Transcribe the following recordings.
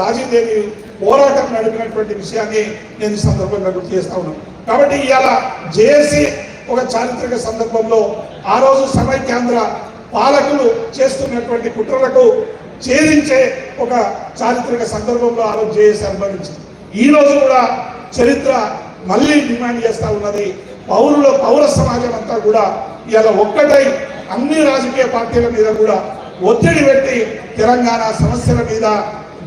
రాజీదేవి పోరాటం నడిపినటువంటి విషయాన్ని నేను ఈ సందర్భంగా గుర్తు చేస్తా ఉన్నాను. కాబట్టి ఇవాళ జేఏసీ ఒక చారిత్రక సందర్భంలో ఆ రోజు సమైక్యాంధ్ర పాలకులు చేస్తున్నటువంటి కుట్రలకు ఛేదించే ఒక చారిత్రక సందర్భంలో ఆ రోజు జేఏసీ అనుభవించింది. ఈ రోజు కూడా చరిత్ర మళ్ళీ డిమాండ్ చేస్తూ ఉన్నది. పౌరుల పౌర సమాజం అంతా కూడా ఇవాళ ఒక్కటై అన్ని రాజకీయ పార్టీల మీద కూడా ఒత్తిడి పెట్టి తెలంగాణ సమస్యల మీద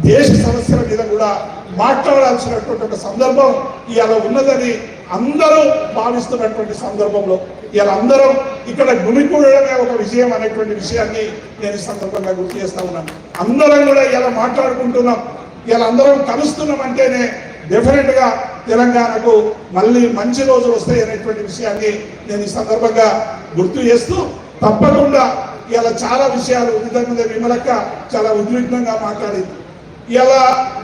దేశ సమస్యల మీద కూడా మాట్లాడాల్సినటువంటి ఒక సందర్భం ఇలా ఉన్నదని అందరూ భావిస్తున్నటువంటి సందర్భంలో ఇలా అందరం ఇక్కడ గుమికూడడమే ఒక విజయం అనేటువంటి విషయాన్ని నేను ఈ సందర్భంగా గుర్తు చేస్తా ఉన్నాను. అందరం కూడా ఇలా మాట్లాడుకుంటున్నాం. ఇలా అందరం కలుస్తున్నాం అంటేనే డెఫినెట్గా తెలంగాణకు మళ్ళీ మంచి రోజులు వస్తాయి అనేటువంటి విషయాన్ని నేను ఈ సందర్భంగా గుర్తు చేస్తూ తప్పకుండా ఇలా చాలా విషయాలు విధంగా విమలక్క చాలా ఉద్విగ్నంగా మాట్లాడింది. ఇలా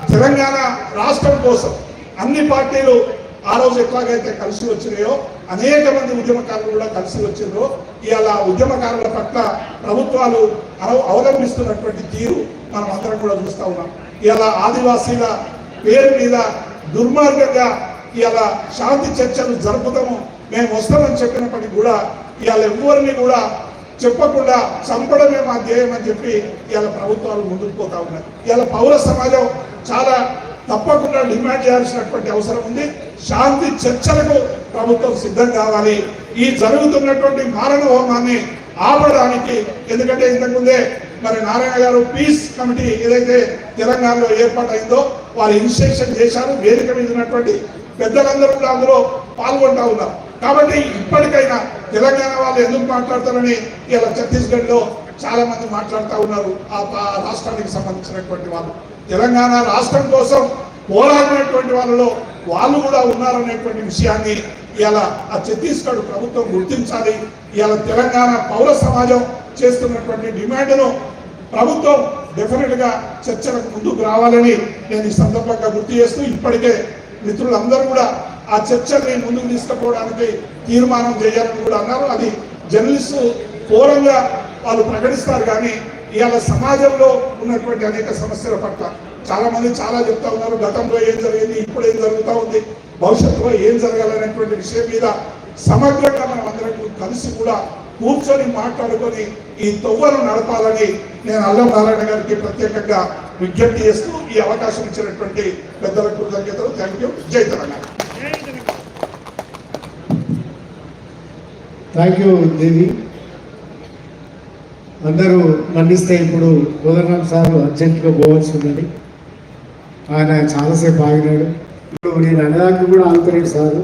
తెలంగాణ రాష్ట్రం కోసం అన్ని పార్టీలు ఆ రోజు ఎట్లాగైతే కలిసి వచ్చినాయో అనేక మంది ఉద్యమకారులు కూడా కలిసి వచ్చిందో ఇవాళ ఉద్యమకారుల పట్ల ప్రభుత్వాలు అవలంబిస్తున్నటువంటి తీరు మనం అందరం కూడా చూస్తూ ఉన్నాం. ఇలా ఆదివాసీల పేరు మీద దుర్మార్గంగా ఇలా శాంతి చర్చలు జరుపుతాము మేము వస్తామని చెప్పినప్పటికీ కూడా ఇవాళ ఎవరిని కూడా చెప్పకుండా చంపడమే మా ధ్యేయం అని చెప్పి ఇవాళ ప్రభుత్వాలు ముందుకు పోతా ఉన్నాయి. ఇవాళ పౌర సమాజం చాలా తప్పకుండా డిమాండ్ చేయాల్సినటువంటి అవసరం ఉంది. శాంతి చర్చలకు ప్రభుత్వం సిద్ధం కావాలి. ఈ జరుగుతున్నటువంటి మారణ హోమాన్ని ఆపడానికి ఎందుకంటే ఇంతకుముందే మరి నారాయణ గారు పీస్ కమిటీ ఏదైతే తెలంగాణలో ఏర్పాటైందో వారు ఇన్స్ట్రక్షన్ చేశారు వేదిక మీద ఉన్నటువంటి పెద్దలందరూ కూడా అందులో పాల్గొంటా ఉన్నారు. కాబట్టి ఇప్పటికైనా తెలంగాణ వాళ్ళు ఎందుకు మాట్లాడతారని ఇలా ఛత్తీస్గఢ్లో చాలా మంది మాట్లాడుతూ ఉన్నారు. ఆ రాష్ట్రానికి సంబంధించినటువంటి వాళ్ళు. తెలంగాణ రాష్ట్రం కోసం పోరాడినటువంటి వాళ్ళలో వాళ్ళు కూడా ఉన్నారనేటువంటి విషయాన్ని ఇలా ఆ ఛత్తీస్గఢ్ ప్రభుత్వం గుర్తించాలి. ఇలా తెలంగాణ పౌర సమాజం చేస్తున్నటువంటి డిమాండ్ను ప్రభుత్వం డెఫినెట్గా చర్చలకు ముందుకు రావాలని నేను ఈ సందర్భంగా గుర్తు చేస్తూ ఇప్పటికే మిత్రులందరూ కూడా ఆ చర్చల్ని ముందుకు తీసుకుపోవడానికి తీర్మానం చేయాలని కూడా అన్నారు. అది జర్నలిస్టు ఫోరంగా వాళ్ళు ప్రకటిస్తారు కానీ ఇవాళ సమాజంలో ఉన్నటువంటి అనేక సమస్యల పట్ల చాలా మంది చాలా చెప్తా ఉన్నారు. గతంలో ఏం జరిగింది ఇప్పుడు ఏం జరుగుతూ ఉంది భవిష్యత్తులో ఏం జరగాలనేటువంటి విషయం మీద సమగ్రంగా మనం అందరం కలిసి కూడా కూర్చొని మాట్లాడుకొని ఈ తొవ్వను నడపాలని నేను అల్లం నారాయణ గారికి ప్రత్యేకంగా విజ్ఞప్తి చేస్తూ ఈ అవకాశం ఇచ్చినటువంటి పెద్దలకు కృతజ్ఞతలు. Thank you. జై తెలంగాణ. థ్యాంక్ యూ దేవి అందరూ మన్నిస్తే ఇప్పుడు కోదరరామ్ సార్ అర్జెంటుగా పోవాల్సి ఉన్నది. ఆయన చాలాసేపు ఆగినాడు. ఇప్పుడు నేను అనేదానికి కూడా ఆగుతలేడు సారు.